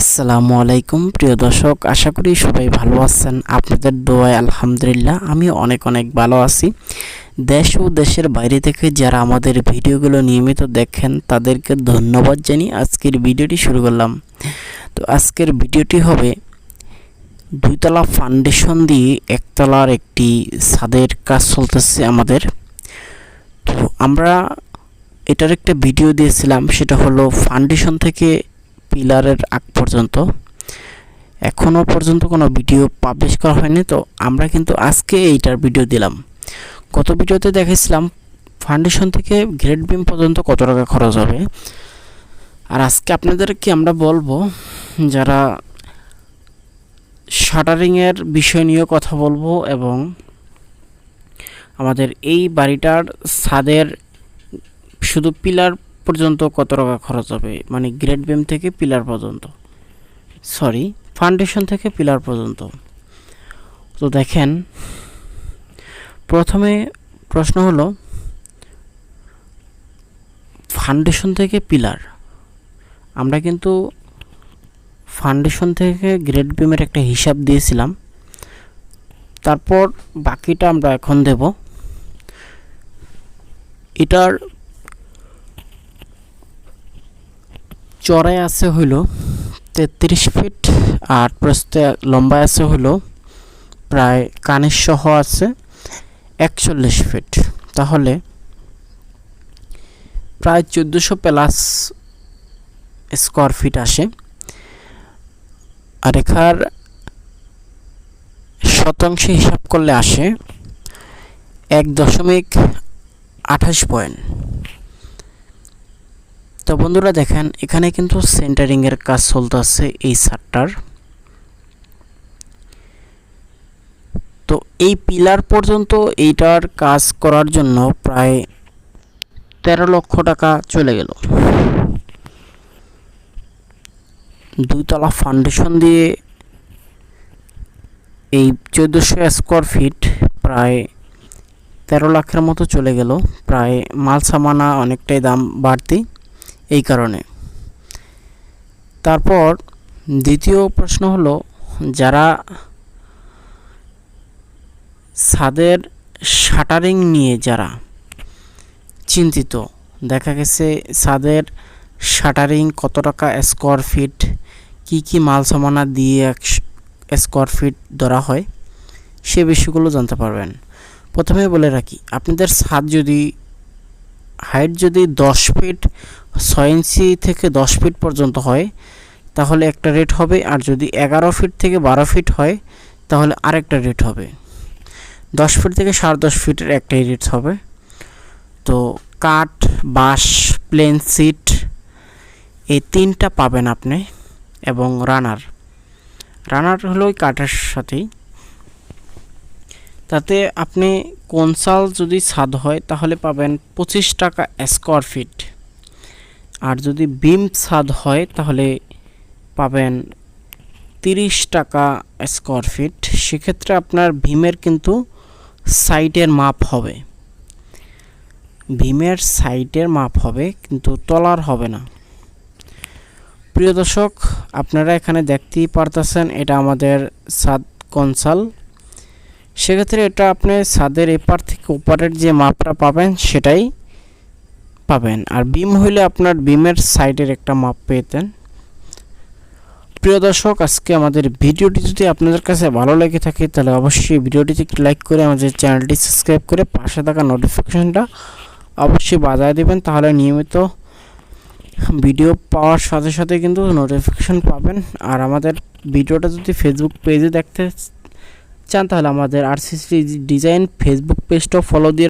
আসসালামু আলাইকুম, প্রিয় দর্শক, আশা করি সবাই ভালো আছেন। আপনাদের দোয়ায় আলহামদুলিল্লাহ আমি অনেক অনেক ভালো আছি। দেশ ও দেশের বাইরে থেকে যারা আমাদের ভিডিওগুলো নিয়মিত দেখেন, তাদেরকে ধন্যবাদ জানিয়ে আজকের ভিডিওটি শুরু করলাম। তো আজকের ভিডিওটি হবে দুইতলা ফাউন্ডেশন দিয়ে একতলার একটি ছাদের কাজ চলতেছে আমাদের। তো আমরা এটার একটা ভিডিও দিয়েছিলাম, সেটা হলো ফাউন্ডেশন থেকে পিলারের আগ পর্যন্ত। এখনও পর্যন্ত কোনো ভিডিও পাবলিশ করা হয়নি, তো আমরা কিন্তু আজকে এইটার ভিডিও দিলাম। গত ভিডিওতে দেখেছিলাম ফাউন্ডেশন থেকে গ্রেড বিম পর্যন্ত কত টাকা খরচ হবে? আর আজকে আপনাদেরকে আমরা বলব, যারা শাটারিংয়ের বিষয় নিয়ে কথা বলব এবং আমাদের এই বাড়িটার ছাদের শুধু পিলার পর্যন্ত কত টাকা খরচ হবে? মানে গ্রেড বিম থেকে পিলার পর্যন্ত। সরি ফাউন্ডেশন থেকে পিলার পর্যন্ত। তো দেখেন, প্রথমে প্রশ্ন হলো ফাউন্ডেশন থেকে পিলার আমরা কিন্তু ফাউন্ডেশন থেকে গ্রেড বিমের একটা হিসাব দিয়েছিলাম। তারপর বাকিটা আমরা এখন দেব। এটার চড়াই আছে হইল তেত্রিশ ফিট, আর প্রস্তে লম্বায় আছে হইল প্রায় কানের সহ আছে একচল্লিশ ফিট। তাহলে প্রায় চোদ্দোশো প্লাস স্কোয়ার ফিট আসে। আর এখার শতাংশে হিসাব করলে আসে এক দশমিক আঠাশ পয়েন্ট। তো বন্ধুরা দেখেন, এখানে কিন্তু সেন্টারিংয়ের কাজ চলতেছে এই সারটার তো এই পিলার পর্যন্ত এইটার কাজ করার জন্য প্রায় তেরো লক্ষ টাকা চলে গেল। দুইতলা ফাউন্ডেশন দিয়ে এই চোদ্দোশো স্কোয়ার ফিট প্রায় তেরো লাখের মতো চলে গেল। প্রায় মাল সামানা অনেকটাই দাম বাড়তি। এই কারণে। তারপর দ্বিতীয় প্রশ্ন হলো, যারা ছাদের শাটারিং নিয়ে যারা চিন্তিত, দেখা গেছে ছাদের শাটারিং কত টাকা স্কোয়ার ফিট কি কি মাল সামানা দিয়ে এক স্কোয়ার ফিট ধরা হয়, সে বিষয়গুলো জানতে পারবেন। প্রথমে বলে রাখি, আপনাদের ছাদ যদি হাইট যদি দশ ফিট ছয় ইঞ্চি থেকে দশ ফিট পর্যন্ত হয়, তাহলে একটা রেট হবে। আর যদি এগারো ফিট থেকে বারো ফিট হয়, তাহলে আরেকটা রেট হবে। দশ ফিট থেকে সাড়ে দশ ফিটের একটাই রেট হবে। তো কাঠ, বাঁশ, প্লেন সিট, এই তিনটা পাবেন আপনি এবং রানার। রানার হলো ওই কাঠের সাথেই। তাতে আপনি কনসাল যদি ছাদ হয়, তাহলে পাবেন পঁচিশ টাকা স্কোয়ার ফিট আর যদি বিম ছাদ হয়, তাহলে পাবেন তিরিশ টাকা স্কোয়ার ফিট সেক্ষেত্রে আপনার ভীমের কিন্তু সাইটের মাপ হবে। ভীমের সাইটের মাপ হবে, কিন্তু তলার হবে না। প্রিয় দর্শক, আপনারা এখানে দেখতেই পারতেছেন, এটা আমাদের সাদ কনসাল। সেক্ষেত্রে এটা আপনি ছাদের এপার থেকে ওপারের যে মাপটা পাবেন, সেটাই পাবেন। আর বিম হইলে আপনার বিমের সাইডের একটা মাপ পেতেন প্রিয় দর্শক, আজকে আমাদের ভিডিওটি যদি আপনাদের কাছে ভালো লেগে থাকে, তাহলে অবশ্যই ভিডিওটিতে একটি লাইক করে আমাদের চ্যানেলটি সাবস্ক্রাইব করে পাশে থাকা নোটিফিকেশনটা অবশ্যই বাজায় দেবেন। তাহলে নিয়মিত ভিডিও পাওয়ার সাথে সাথে কিন্তু নোটিফিকেশন পাবেন। আর আমাদের ভিডিওটা যদি ফেসবুক পেজে দেখতে চান, তাহলে আমাদের আরসিসি ডিজাইন ফেসবুক পেজটাও ফলো দিয়ে